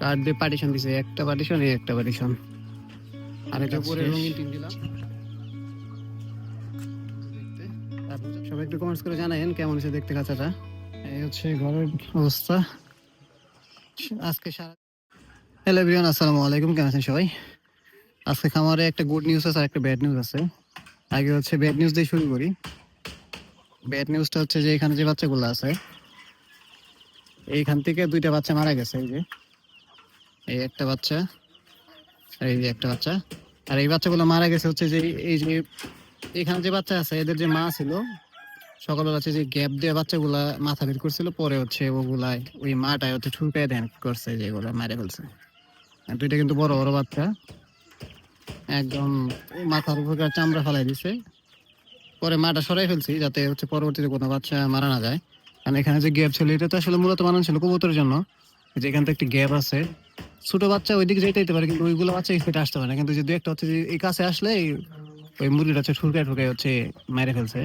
Card দিয়ে partition দিছে একটা পার্টিশন এই একটা পার্টিশন আর এটা উপরে রঙিন টিন দিলাম সবাই একটু কমেন্টস করে জানাবেন কেমন হয়েছে দেখতে কাঁচাটা। এই হচ্ছে ঘরের অবস্থা। আজকে সারা হ্যালো এভরিওয়ান আসসালামু আলাইকুম কেমন আছেন সবাই? আজকে খামারে একটা গুড নিউজ আছে আর একটা ব্যাড নিউজ আছে। আগে হচ্ছে ব্যাড নিউজ দিয়ে শুরু করি। ব্যাড নিউজটা হচ্ছে যে এখানে যে বাচ্চাগুলো আছে এইখান থেকে দুইটা বাচ্চা মারা গেছে এই যে। এই একটা বাচ্চা, আর এই যে একটা বাচ্চা। আর এই বাচ্চাগুলো মারা গেছে হচ্ছে যে এই যে এখানে যে বাচ্চা আছে, এদের যে মা ছিল, সকালবেলা হচ্ছে যে গ্যাপ দিয়ে বাচ্চাগুলা মাথা বের করছিল, পরে হচ্ছে ওগুলা ওই মাটায় হচ্ছে ঠুকায় দেন, করছে যেগুলো মারে ফেলছে। দুইটা কিন্তু বড় বড় বাচ্চা। একদম মাথার উপর চামড়া ফেলাই দিছে। পরে মাটা সরাই ফেলছি যাতে হচ্ছে পরবর্তীতে কোনো বাচ্চা মারা না যায়। কারণ এখানে যে গ্যাপ ছিল, এটা তো আসলে মূলত বানানো ছিল কবুতরের জন্য। যে এখান থেকে একটি গ্যাপ আছে ছোট বাচ্চা ওইদিকে যেতে যেতে পারে, কিন্তু ওইগুলো বাচ্চা সাইডে আসতে পারে কিন্তু যদি একটা হচ্ছে যে এই কাছে আসলে ওই মুরগিটা হচ্ছে ঠুরকায় ঠুরকায় হচ্ছে মেরে ফেলছে।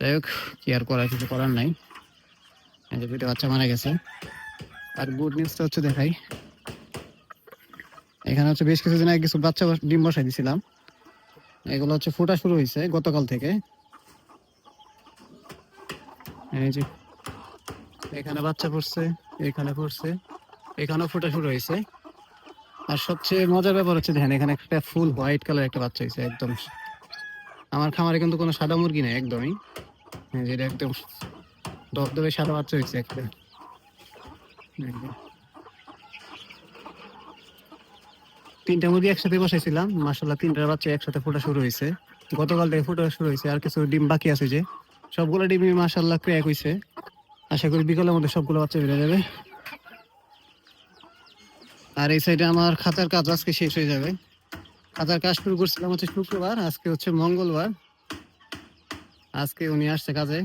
যাই হোক, কি আর করার, কিছু করার নাই। দুইটা বাচ্চা মারা গেছে। আর গুড নিউজটা হচ্ছে দেখাই। এখানে হচ্ছে বেশ কিছু কিছুদিন আগে কিছু বাচ্চা ডিম বসাই দিছিলাম। এগুলো হচ্ছে ফোটা শুরু হয়েছে গতকাল থেকে। এই যে এখানে বাচ্চা পড়ছে, এখানে পড়ছে। এখানেও ফোটা শুরু হয়েছে। আর সবচেয়ে মজার ব্যাপার হচ্ছে, দেখেন, এখানে একটা ফুল হোয়াইট কালার একটা বাচ্চা হয়েছে, একদম। আমার খামারে কিন্তু কোনো সাদা মুরগি নেই, একদমই। এই যে একদম দবদবে সাদা বাচ্চা হয়েছে একটা। তিনটা মুরগি একসাথে বসাইছিলাম মাসাল্লাহ তিনটার বাচ্চা একসাথে ফোটা শুরু হয়েছে। গতকাল থেকে ফোটা শুরু হয়েছে, আর কিছু ডিম বাকি আছে যে। সবগুলো ডিমই মাসাল্লাহ ক্র্যাক হয়েছে আশা করি বিকালের মধ্যে সবগুলো বাচ্চা বেড়ে যাবে। আর এই সাইডে আমার খাতার কাজ আজকে শেষ হয়ে যাবে। খাতার কাজ শুরু করছিলাম হচ্ছে শুক্রবার, আজকে হচ্ছে মঙ্গলবার। আজকে উনি আসছে কাজে।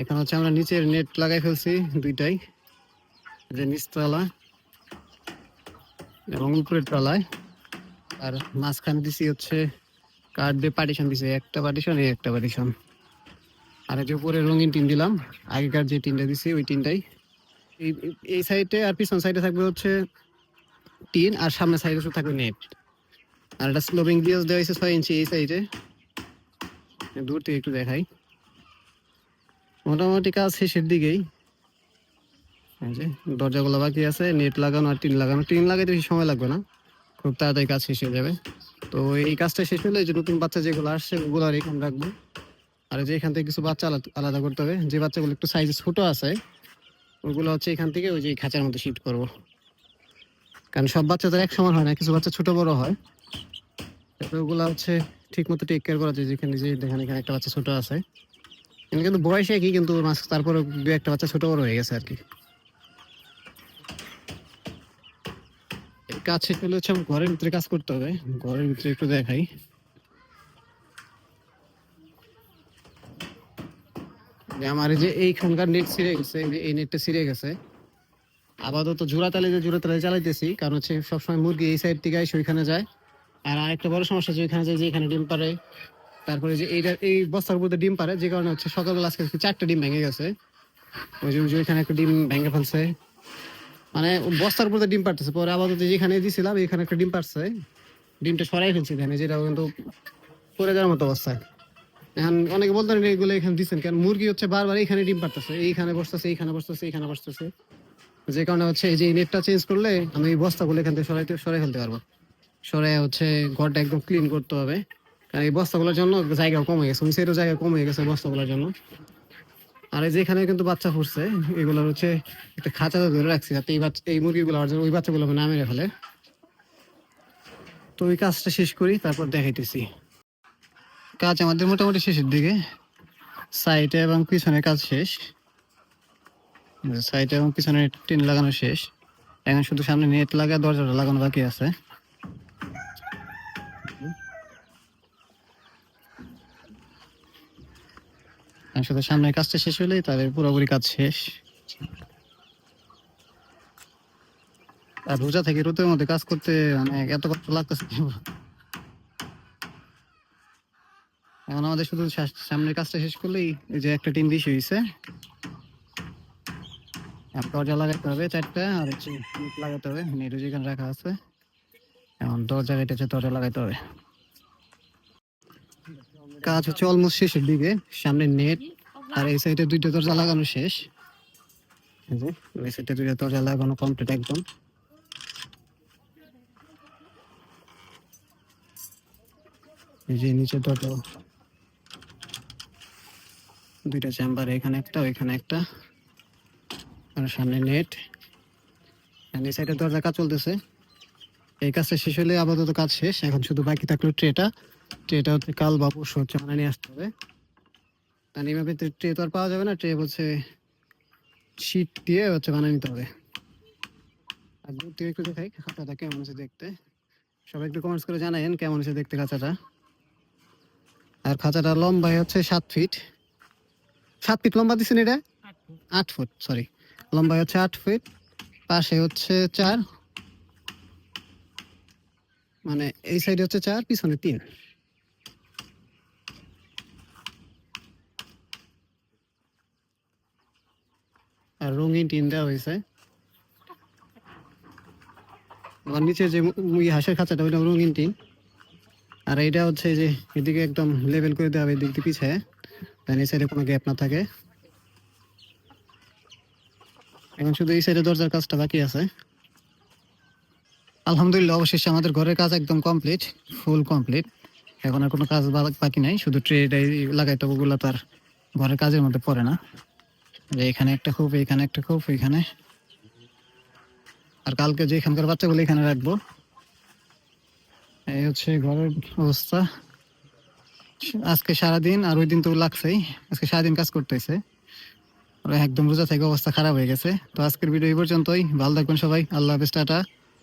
এখানে হচ্ছে আমরা নিচের নেট লাগাই ফেলছি দুইটাই, যে নিচতলা এবং উপরের তলায়। আর মাঝখানে দিছি হচ্ছে কার্ড দিয়ে পার্টিশন দিছে, একটা পার্টিশন এই একটা পার্টিশন আর যে উপরে রঙিন টিন দিলাম, আগেকার যে টিনটা দিছি, ওই টিনটাই এই এই সাইডে আর পিছন সাইডে থাকবে হচ্ছে টিন আর সামনের সাইডে শুধু থাকবে নেট। আর একটা স্লোবিং দিয়ে দেওয়া হয়েছে ছয় ইঞ্চি এই সাইডে। দূর থেকে একটু দেখাই। মোটামুটি কাজ শেষের দিকেই। দরজাগুলো বাকি আছে, নেট লাগানো আর টিন লাগানো। টিন লাগাইতে বেশি সময় লাগবে না। খুব তাড়াতাড়ি কাজ শেষ হয়ে যাবে। তো এই কাজটা শেষ হলে যে নতুন বাচ্চা যেগুলো আসছে ওগুলো আর এখানে রাখব। আর যে এখান থেকে কিছু বাচ্চা আলাদা করতে হবে। যে বাচ্চাগুলো একটু সাইজ ছোট আছে ওগুলো হচ্ছে এখান থেকে ওই যে খাঁচার মধ্যে শিফট করব। কারণ সব বাচ্চা তো এক সমান হয় না, কিছু বাচ্চা ছোট বড় হয়। ওগুলো হচ্ছে ঠিক মতো টেক কেয়ার করা যায়, যেখানে যে দেখেন এখানে একটা বাচ্চা ছোট আছে। কিন্তু বয়সে কি কিন্তু মাস- তারপরে দু একটা বাচ্চা ছোট বড় হয়ে গেছে আর কি। শেষ হলে হচ্ছে ঘরের ভিতরে কাজ করতে হবে। ঘরের ভিতরে একটু দেখাই। যে আমার যে এইখানকার নেট ছিঁড়ে গেছে যে এই নেটটা ছিঁড়ে গেছে। আপাতত জোড়া তালে যে জোড়া তালে চালাইতেছি, কারণ হচ্ছে সবসময় মুরগি এই সাইড থেকে আসে, ওইখানে যায়। আর আরেকটা বড় সমস্যা যে ওইখানে যায় যে এখানে ডিম পারে তারপরে যে এইটা, এই বস্তার মধ্যে ডিম পারে যে কারণে হচ্ছে সকালবেলা আজকে চারটা ডিম ভেঙে গেছে। ওই যে ওই যে ওইখানে একটা ডিম ভেঙে ফেলছে। মানে বস্তার মধ্যে ডিম পারতেছে পরে আপাতত যেখানে দিছিলাম, এখানে একটা ডিম পারছে ডিমটা সরাই ফেলছি এখানে, যেটা কিন্তু পরে যাওয়ার মতো অবস্থায় এখন অনেকে বলতেন এগুলো এখানে দিচ্ছেন কেন? মুরগি হচ্ছে বারবার এইখানে ডিম পারতেছে এইখানে বসতেছে এইখানে বসতেছে এইখানে বসতেছে। যে কারণে হচ্ছে এই যে নেটটা চেঞ্জ করলে আমি এই বস্তাগুলো এখান থেকে সরাইতে সরাই ফেলতে পারব। সরে হচ্ছে ঘরটা একদম ক্লিন করতে হবে। কারণ এই বস্তাগুলোর জন্য জায়গা কমে গেছে সাইডেও জায়গা কমে গেছে বস্তাগুলোর জন্য। আর এই যে এখানে কিন্তু বাচ্চা ফুটছে এগুলো হচ্ছে একটা খাঁচাতে ধরে রাখছি, যাতে এই বাচ্চা এই মুরগিগুলো আর ওই বাচ্চাগুলো না মেরে ফেলে। তো ওই কাজটা শেষ করি, তারপর দেখাইতেছি। কাজ আমাদের মোটামুটি শেষের দিকে। সাইডে এবং পিছনে কাজ শেষ। সাইডে এবং পিছনে টিন লাগানো শেষ। এখন শুধু সামনে নেট লাগা, দরজাটা লাগানো বাকি আছে। শুধু সামনের কাজটা শেষ হলেই তাদের পুরোপুরি কাজ শেষ। আর রোজা থেকে রোদের মধ্যে কাজ করতে মানে এত কষ্ট লাগতেছে। এখন আমাদের শুধু সামনের কাজটা শেষ করলেই এই যে একটা টিম দিস হয়েছে দরজা লাগাতে হবে চারটা, আর হচ্ছে লাগাতে হবে। নেটও যেখানে রাখা আছে। এখন দরজা কেটেছে, দরজা লাগাতে হবে। কাজ হচ্ছে অলমোস্ট শেষের দিকে, সামনে নেট, আর এই সাইডে দুইটা দরজা লাগানো শেষ। সাইডে দুইটা দরজা লাগানো কমপ্লিট একদম। এই যে নিচে দরজা। দুইটা চেম্বার এখানে একটা, ওইখানে একটা। আর সামনে নেট এই সাইডে দরজা কাজ চলতেছে। এই কাজটা শেষ হলে আপাতত কাজ শেষ। এখন শুধু বাকি থাকল ট্রেটা ট্রেটা হচ্ছে কাল বা পরশু হচ্ছে মানে নিয়ে আসতে হবে। তার এইভাবে ট্রে তো আর পাওয়া যাবে না। ট্রে হচ্ছে শীট দিয়ে হচ্ছে বানিয়ে নিতে হবে। আর দূর একটু দেখাই খাঁচাটা কেমন আছে দেখতে। সবাই একটু কমেন্টস করে জানাইন কেমন আছে দেখতে খাঁচাটা আর খাঁচাটা লম্বাই হচ্ছে সাত ফিট সাত ফিট লম্বা দিচ্ছেন এটা? আট ফুট। সরি লম্বা হচ্ছে আট ফিট পাশে হচ্ছে চার। মানে এই সাইডে হচ্ছে চার পিছনে তিন। আর রঙিন টিন দেওয়া হয়েছে। আর নিচে যে মুই হাঁসের খাঁচাটা ওইটা রঙিন টিন। আর এইটা হচ্ছে যে এদিকে একদম লেভেল করে দেওয়া হবে এদিক দিয়ে পিছিয়ে তাই এই সাইডে কোনো গ্যাপ না থাকে। এখন শুধু এই সাইডে দরজার কাজটা বাকি আছে। আলহামদুলিল্লাহ, অবশেষে আমাদের ঘরের কাজ একদম কমপ্লিট ফুল কমপ্লিট এখন আর কোনো কাজ বাকি নাই, শুধু ট্রেটাই লাগাইতে ওগুলো তার ঘরের কাজের মধ্যে পড়ে না। এখানে একটা খুব, এখানে একটা খুব, এখানে। আর কালকে যে এখানকার বাচ্চাগুলো এখানে রাখব, এই হচ্ছে ঘরের অবস্থা। আজকে সারাদিন আর ওই দিন তো লাগছেই। আজকে সারাদিন কাজ করতেছে। একদম রোজা থেকে অবস্থা খারাপ হয়ে গেছে। তো আজকের ভিডিও এই পর্যন্তই। ভালো থাকবেন সবাই। আল্লাহ হাফেজ, টাটা।